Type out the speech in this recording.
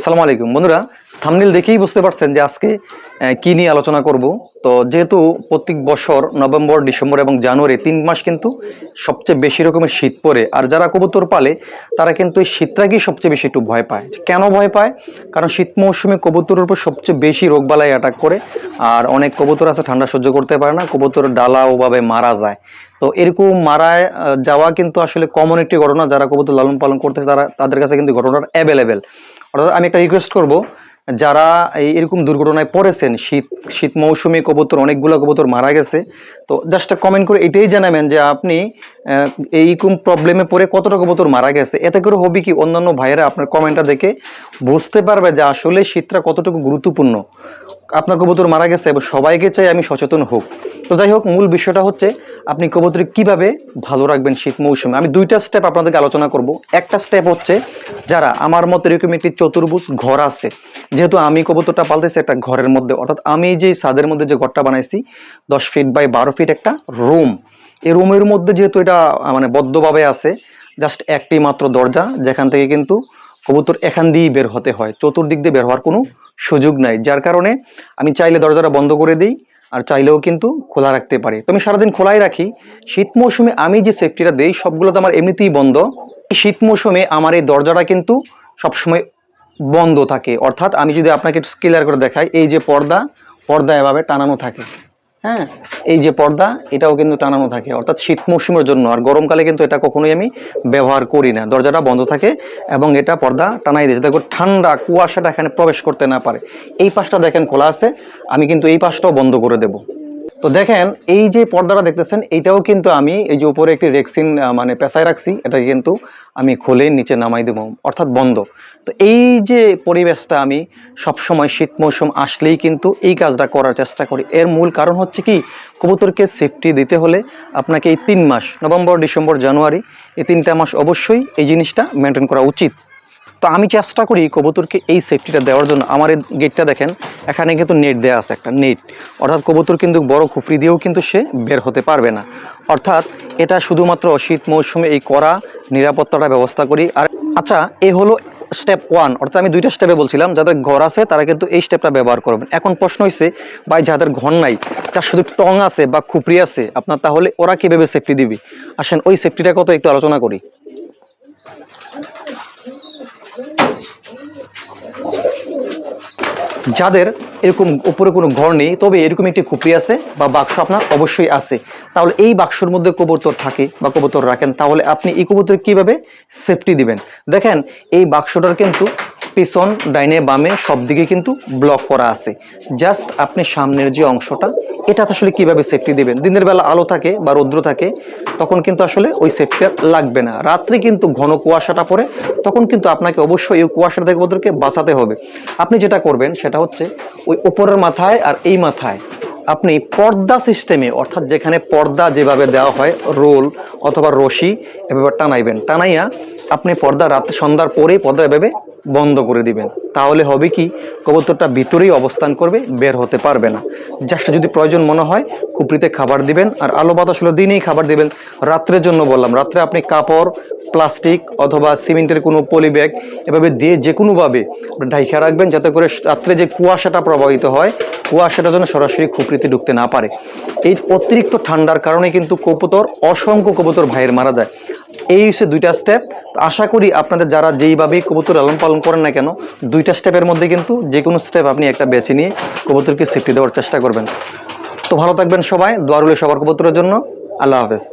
আসসালামু আলাইকুম। বন্ধুরা থামনিল দেখেই বুঝতে পারছেন যে আজকে কি নিয়ে আলোচনা করব। তো যেহেতু প্রত্যেক বছর নভেম্বর, ডিসেম্বর এবং জানুয়ারি তিন মাস কিন্তু সবচেয়ে বেশি রকমের শীত পড়ে, আর যারা কবুতর পালে, তারা কিন্তু এই শীতটাকেই সবচেয়ে বেশি একটু ভয় পায়। কেন ভয় পায়? কারণ শীত মৌসুমে কবুতরের উপর সবচেয়ে বেশি রোগবালাই অ্যাটাক করে, আর অনেক কবুতর আছে ঠান্ডা সহ্য করতে পারে না, কবুতর ডালা ওভাবে মারা যায়। তো এরকম মারায় যাওয়া কিন্তু আসলে কমন একটি ঘটনা, যারা কবুতর লালন পালন করতেছে, তারা, তাদের কাছে কিন্তু ঘটনাটা অ্যাভেলেবেল অর্থাৎ আমি একটা রিকোয়েস্ট করব, যারা এই এরকম দুর্ঘটনায় পড়েছেন, শীত শীত মৌসুমে কবুতর, অনেকগুলো কবুতর মারা গেছে, তো জাস্ট কমেন্ট করে এটাই জানাবেন যে আপনি এইরকম প্রবলেমে পড়ে কতটা কবুতর মারা গেছে। এতে করে হবে কি অন্যান্য ভাইয়েরা আপনার কমেন্টটা দেখে বুঝতে পারবে যে আসলে শীতটা কতটুকু গুরুত্বপূর্ণ। আপনার কবুতর মারা গেছে এবং সবাইকে চাই আমি সচেতন হোক। তো যাই হোক, মূল বিষয়টা হচ্ছে আপনি কবুতর কীভাবে ভালো রাখবেন শীত মৌসুমে? আমি দুইটা স্টেপ আপনাদেরকে আলোচনা করব। একটা স্টেপ হচ্ছে যারা আমার মতো এরকম একটি চতুর্ভুজ ঘর আছে, যেহেতু আমি কবুতরটা পালতেছি একটা ঘরের মধ্যে, অর্থাৎ আমি যে ছাদের মধ্যে যে ঘরটা বানাইছি, দশ ফিট বাই বারো ফিট একটা রুম এই রুমের মধ্যে যেহেতু এটা মানে বদ্ধভাবে আছে জাস্ট একটি মাত্র দরজা, যেখান থেকে কিন্তু কবুতর এখান দিয়েই বের হতে হয়। চতুর্দিক দিয়ে বের হওয়ার কোনো সুযোগ নাই। যার কারণে আমি চাইলে দরজাটা বন্ধ করে দিই আর চাইলেও কিন্তু খোলা রাখতে পারে। তো আমি সারাদিন খোলাই রাখি। শীত মৌসুমে আমি যে সেফটিটা দেই সবগুলো তো আমার এমনিতেই বন্ধ। শীত মৌসুমে আমার এই দরজাটা কিন্তু সবসময় বন্ধ থাকে। অর্থাৎ আমি যদি আপনাকে একটু ক্লিয়ার করে দেখাই, এই যে পর্দা পর্দা এভাবে টানানো থাকে। হ্যাঁ। এই যে পর্দা, এটাও কিন্তু টানানো থাকে। অর্থাৎ শীত মৌসুমের জন্য। আর গরমকালে কিন্তু এটা কখনোই আমি ব্যবহার করি না। দরজাটা বন্ধ থাকে এবং এটা পর্দা টানাই দিয়েছে। দেখো, ঠান্ডা, কুয়াশাটা এখানে প্রবেশ করতে না পারে। এই পাশটা দেখেন খোলা আছে। আমি কিন্তু এই পাশটাও বন্ধ করে দেব। তো দেখেন, এই যে পর্দাটা দেখতেছেন এইটাও কিন্তু আমি এই যে উপরে একটি রেক্সিন মানে পেঁচায় রাখছি এটা কিন্তু আমি খুলে নিচে নামাই দেবো, অর্থাৎ বন্ধ। তো এই যে পরিবেশটা আমি সবসময় শীত মৌসুম আসলেই কিন্তু এই কাজটা করার চেষ্টা করি। এর মূল কারণ হচ্ছে কি, কবুতরকে সেফটি দিতে হলে আপনাকে এই তিন মাস, নভেম্বর, ডিসেম্বর, জানুয়ারি, এই তিনটা মাস অবশ্যই এই জিনিসটা মেনটেন করা উচিত। তো আমি চেষ্টা করি কবুতরকে এই সেফটিটা দেওয়ার জন্য। আমার গেটটা দেখেন, এখানে কিন্তু নেট দেওয়া আছে একটা নেট অর্থাৎ কবুতর কিন্তু বড় খুফরি দিয়েও কিন্তু সে বের হতে পারবে না। অর্থাৎ এটা শুধুমাত্র শীত মৌসুমে এই করা নিরাপত্তাটা ব্যবস্থা করি। আর আচ্ছা এ হলো স্টেপ ওয়ান অর্থাৎ আমি দুইটা স্টেপে বলছিলাম, যাদের ঘর আছে তারা কিন্তু এই স্টেপটা ব্যবহার করবেন। এখন প্রশ্ন হয়েছে ভাই, যাদের ঘর নাই যার শুধু টং আছে বা খুপড়ি আছে, আপনার তাহলে ওরা কীভাবে সেফটি দিবে? আসেন, ওই সেফটিটা কত একটু আলোচনা করি। যাদের এরকম উপরে কোনো ঘর নেই, তবে এরকম একটি খুপড়ি আছে বা বাক্স আপনার অবশ্যই আছে। তাহলে এই বাক্সর মধ্যে কবুতর থাকে বা কবুতর রাখেন, তাহলে আপনি এই কবুতর কীভাবে সেফটি দিবেন? দেখেন, এই বাক্সটার কিন্তু পিছন, ডাইনে, বামে সব দিকে কিন্তু ব্লক করা আছে। জাস্ট আপনি সামনের যে অংশটা এটা আসলে কীভাবে সেফটি দিবেন? দিনের বেলা আলো থাকে বা রৌদ্র থাকে, তখন কিন্তু আসলে ওই সেফটিটা লাগবে না। রাত্রে কিন্তু ঘন কুয়াশাটা পড়ে, তখন কিন্তু আপনাকে অবশ্যই এই কুয়াশা থেকে ওদেরকে বাঁচাতে হবে। আপনি যেটা করবেন, সেটা হচ্ছে ওই উপরের মাথায় আর এই মাথায় আপনি পর্দা সিস্টেমে অর্থাৎ যেখানে পর্দা যেভাবে দেওয়া হয়, রোল অথবা রশি এভাবে টানাইবেন। টানাইয়া আপনি পর্দা রাত, সন্ধ্যার পরেই পর্দা এভাবে বন্ধ করে দিবেন। তাহলে হবে কি, কবুতরটা ভিতরেই অবস্থান করবে, বের হতে পারবে না। জাস্ট যদি প্রয়োজন মনে হয় খুপড়িতে খাবার দিবেন, আর আলো বাতাস হলো দিনেই খাবার দিবেন। রাত্রের জন্য বললাম, রাত্রে আপনি কাপড়, প্লাস্টিক অথবা সিমেন্টের কোনো পলি ব্যাগ এভাবে দিয়ে যে কোনোভাবে ঢাইখা রাখবেন, যাতে করে রাত্রে যে কুয়াশাটা প্রবাহিত হয়, কুয়াশাটা যেন সরাসরি খুপড়িতে ঢুকতে না পারে। এই অতিরিক্ত ঠান্ডার কারণে কিন্তু কবুতর, অসংখ্য কবুতর ভাইয়ের মারা যায়। এই হচ্ছে দুইটা স্টেপ আশা করি আপনাদের যারা যেইভাবে কবুতর লালন পালন করেন না কেন, দুইটা স্টেপের মধ্যে কিন্তু যে কোনো স্টেপ আপনি একটা বেছে নিয়ে কবুতরকে সেফটি দেওয়ার চেষ্টা করবেন। তো ভালো থাকবেন সবাই দোয়ারুলে সবার কবুতরের জন্য। আল্লাহ হাফেজ।